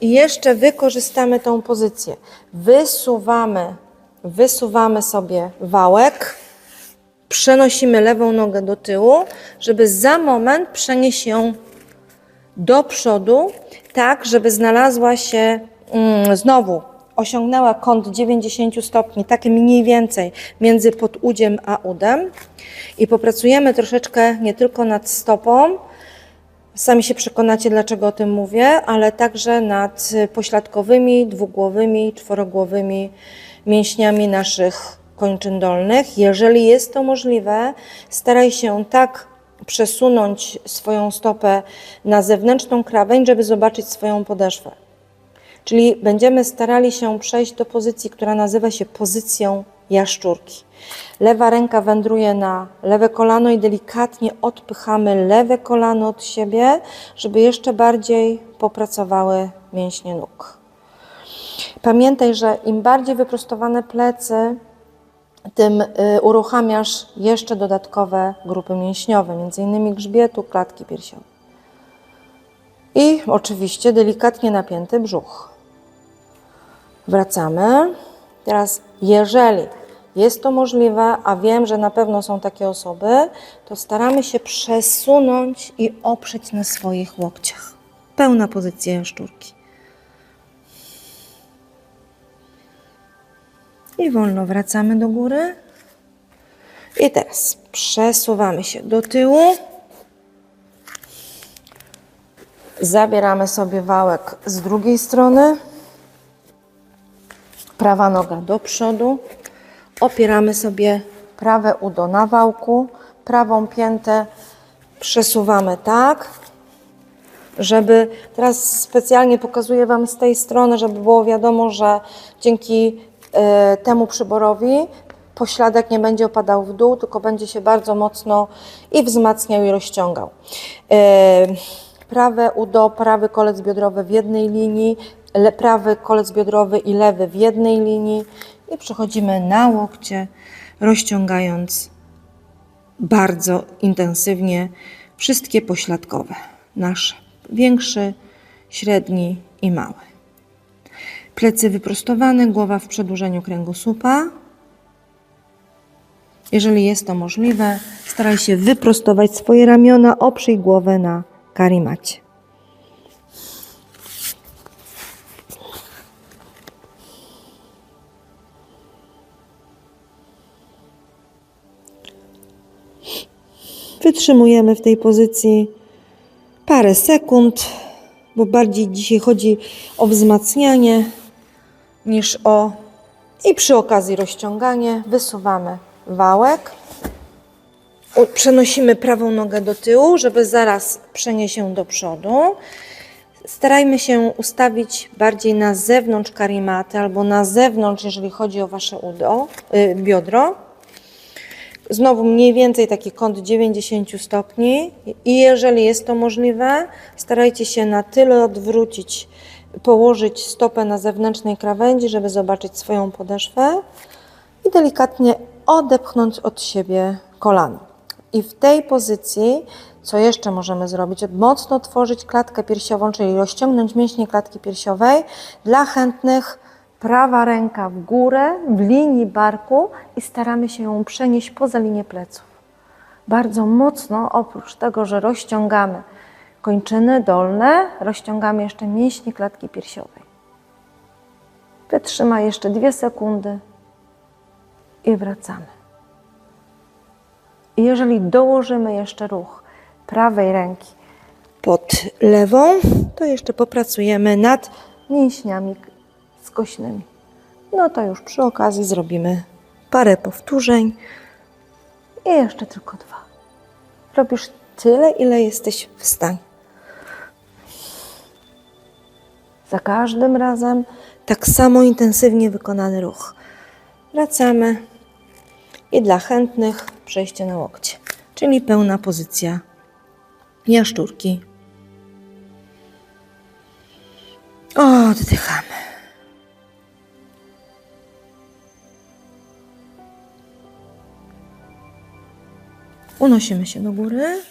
I jeszcze wykorzystamy tą pozycję. Wysuwamy, wysuwamy sobie wałek, przenosimy lewą nogę do tyłu, żeby za moment przenieść ją do przodu, tak, żeby znalazła się mm, znowu, osiągnęła kąt 90 stopni, taki mniej więcej między podudziem a udem. I popracujemy troszeczkę nie tylko nad stopą, Sami się przekonacie, dlaczego o tym mówię, ale także nad pośladkowymi, dwugłowymi, czworogłowymi mięśniami naszych kończyn dolnych. Jeżeli jest to możliwe, staraj się tak przesunąć swoją stopę na zewnętrzną krawędź, żeby zobaczyć swoją podeszwę. Czyli będziemy starali się przejść do pozycji, która nazywa się pozycją jaszczurki. Lewa ręka wędruje na lewe kolano i delikatnie odpychamy lewe kolano od siebie, żeby jeszcze bardziej popracowały mięśnie nóg. Pamiętaj, że im bardziej wyprostowane plecy, tym y, uruchamiasz jeszcze dodatkowe grupy mięśniowe, m.in. grzbietu, klatki piersiowej. I oczywiście delikatnie napięty brzuch. Wracamy. Teraz, jeżeli jest to możliwe, a wiem, że na pewno są takie osoby, to staramy się przesunąć i oprzeć na swoich łokciach. Pełna pozycja jaszczurki. I wolno wracamy do góry. I teraz przesuwamy się do tyłu. Zabieramy sobie wałek z drugiej strony. Prawa noga do przodu. Opieramy sobie prawe udo na wałku. Prawą piętę przesuwamy tak, żeby teraz specjalnie pokazuję Wam z tej strony, żeby było wiadomo, że dzięki e, temu przyborowi pośladek nie będzie opadał w dół, tylko będzie się bardzo mocno i wzmacniał i rozciągał. E, prawe udo, prawy kolec biodrowy w jednej linii, le, prawy kolec biodrowy i lewy w jednej linii i przechodzimy na łokcie, rozciągając bardzo intensywnie wszystkie pośladkowe, nasz większy, średni i mały. Plecy wyprostowane, głowa w przedłużeniu kręgosłupa. Jeżeli jest to możliwe, staraj się wyprostować swoje ramiona, oprzyj głowę na karimacie. Wytrzymujemy w tej pozycji parę sekund, bo bardziej dzisiaj chodzi o wzmacnianie niż o. I przy okazji rozciąganie wysuwamy wałek. Przenosimy prawą nogę do tyłu, żeby zaraz przenieść się do przodu. Starajmy się ustawić bardziej na zewnątrz karimaty albo na zewnątrz, jeżeli chodzi o wasze udo, y, biodro. Znowu mniej więcej taki kąt 90 stopni i jeżeli jest to możliwe, starajcie się na tyle odwrócić, położyć stopę na zewnętrznej krawędzi, żeby zobaczyć swoją podeszwę i delikatnie odepchnąć od siebie kolano. I w tej pozycji, co jeszcze możemy zrobić? Mocno otworzyć klatkę piersiową, czyli rozciągnąć mięśnie klatki piersiowej. Dla chętnych prawa ręka w górę, w linii barku i staramy się ją przenieść poza linię pleców. Bardzo mocno, oprócz tego, że rozciągamy kończyny dolne, rozciągamy jeszcze mięśnie klatki piersiowej. Wytrzyma jeszcze dwie sekundy i wracamy. Jeżeli dołożymy jeszcze ruch prawej ręki pod lewą, to jeszcze popracujemy nad mięśniami skośnymi. No to już przy okazji zrobimy parę powtórzeń i jeszcze tylko dwa. Robisz tyle, ile jesteś w stanie. Za każdym razem tak samo intensywnie wykonany ruch. Wracamy i dla chętnych przejście na łokcie, czyli pełna pozycja jaszczurki. Oddychamy. Unosimy się do góry.